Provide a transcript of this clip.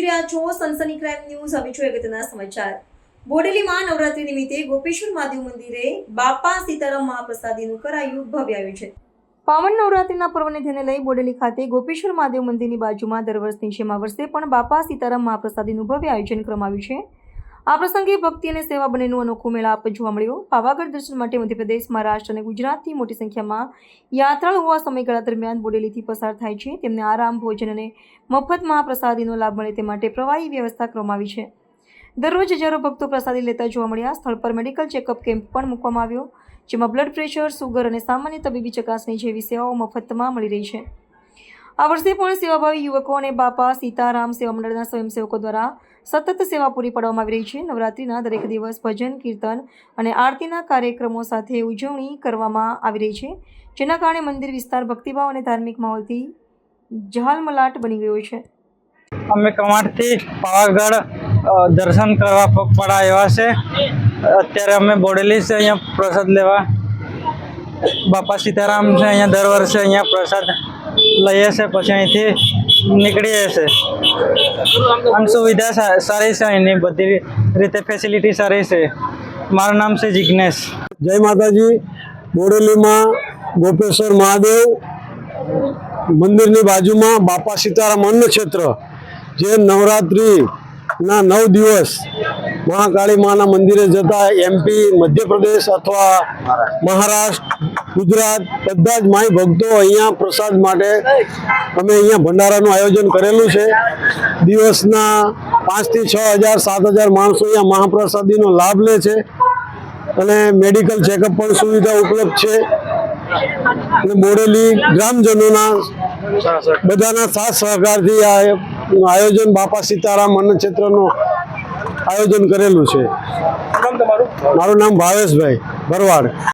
રહ્યા અગત્યના સમાચાર. બોડેલીમાં નવરાત્રી નિમિત્તે ગોપેશ્વર મહાદેવ મંદિરે બાપા સીતારામ મહાપ્રસાદીનું કરાયું ભવ્ય આયોજન. પાવન નવરાત્રીના પર્વને ધ્યાને લઈ બોડેલી ખાતે ગોપેશ્વર મહાદેવ મંદિરની બાજુમાં દર વર્ષની જેમ આ વર્ષે પણ બાપા સીતારામ મહાપ્રસાદીનું ભવ્ય આયોજન કરવામાં આવ્યું છે. આ પ્રસંગે ભક્તિ અને સેવા બંનેનું અનોખું મેળાપ જોવા મળ્યો. પાવાગઢ દર્શન માટે મધ્યપ્રદેશ, મહારાષ્ટ્ર અને ગુજરાતથી મોટી સંખ્યામાં યાત્રાળુ હોવા સમયગાળા દરમિયાન બોડેલીથી પસાર થાય છે. તેમને આરામ, ભોજન અને મફત મહાપ્રસાદીનો લાભ મળે તે માટે પ્રવાહી વ્યવસ્થા કરવામાં આવી છે. દરરોજ હજારો ભક્તો પ્રસાદી લેતા જોવા મળ્યા. સ્થળ પર મેડિકલ ચેકઅપ કેમ્પ પણ મૂકવામાં આવ્યો, જેમાં બ્લડ પ્રેશર, સુગર અને સામાન્ય તબીબી ચકાસણી જેવી સેવાઓ મફતમાં મળી રહી છે. આ વર્ષે પણ સેવાભાવી યુવકો અને બાપા સીતારામ સેવા મંડળના સ્વયંસેવકો દ્વારા સતત સેવા પૂરી પાડવામાં આવી રહી છે. નવરાત્રિના દરેક દિવસ ભજન, કીર્તન અને આરતીના કાર્યક્રમો સાથે ઉજવણી કરવામાં આવી રહી છે, જેના કારણે મંદિર વિસ્તાર ભક્તિભાવ અને ધાર્મિક માહોલથી ઝાલમલાટ બની ગયો છે. અમે કમાડથી પાવાગઢ દર્શન કરવા પગપાળા આવ્યા છે. અત્યારે અમે બોડેલી છે, અહીંયા પ્રસાદ લેવા. બાપા સીતારામ છે, અહીંયા દર વર્ષે અહીંયા પ્રસાદ લઈએ છે, પછી અહીંથી નીકળીએ છે. અને સુવિધા સારી છે અહીંની, બધી રીતે ફેસિલિટી સારી છે. મારું નામ છે જિજ્ઞેશ જય માતાજી. બોડેલીમાં ગોપેશ્વર મહાદેવ મંદિરની બાજુમાં બાપા સીતારામ અન્ન ક્ષેત્ર, જે નવરાત્રિના નવ દિવસ મહાકાળી માના મંદિરે જતા એમપી મધ્યપ્રદેશ અથવા મહારાષ્ટ્ર ગુજરાત બધા જ માય ભક્તો અહીંયા પ્રસાદ માટે અમે અહીંયા ભંડારાનું આયોજન કરેલું છે. દિવસના પાંચથી છ હજાર સાત હજાર માણસો અહીંયા મહાપ્રસાદીનો લાભ લે છે અને મેડિકલ ચેકઅપ પણ સુવિધા ઉપલબ્ધ છે. અને બોડેલી ગ્રામજનોના બધાના સાથ સહકારથી આ આયોજન બાપા સીતારામ અન્ન ક્ષેત્રનું આયોજન કરેલું છે. મારું નામ ભાવેશભાઈ ભરવાડ.